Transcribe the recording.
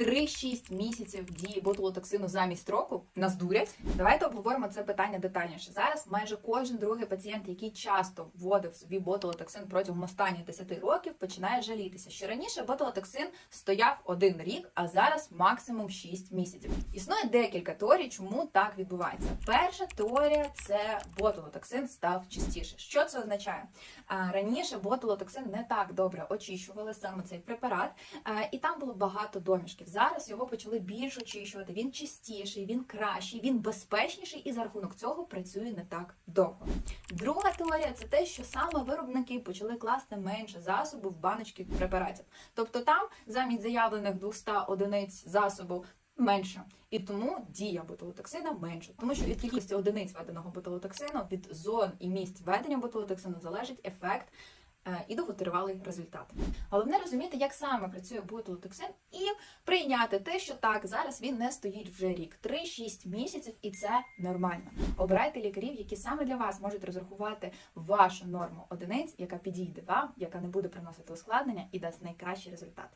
3-6 місяців дії ботулотоксину замість року нас дурять. Давайте обговоримо це питання детальніше. Зараз майже кожен другий пацієнт, який часто вводив собі ботулотоксин протягом останніх 10 років, починає жалітися, що раніше ботулотоксин стояв один рік, а зараз максимум 6 місяців. Існує декілька теорій, чому так відбувається. Перша теорія це ботулотоксин став чистіше. Що це означає? Раніше ботулотоксин не так добре очищували саме цей препарат, і там було багато домішків. Зараз його почали більш очищувати. Він чистіший, він кращий, він безпечніший, і за рахунок цього працює не так довго. Друга теорія це те, що саме виробники почали класти менше засобу в баночки препаратів. Тобто там замість заявлених 200 одиниць засобу менше. І тому дія ботулотоксина менше, тому що від кількості одиниць введеного ботулотоксину, від зон і місць введення ботулотоксину залежить ефект і довготривалий результат. Головне розуміти, як саме працює ботулотоксин, і прийняти те, що так зараз він не стоїть вже рік, 3-6 місяців, і це нормально. Обирайте лікарів, які саме для вас можуть розрахувати вашу норму одиниць, яка підійде вам, яка не буде приносити ускладнення і дасть найкращий результат.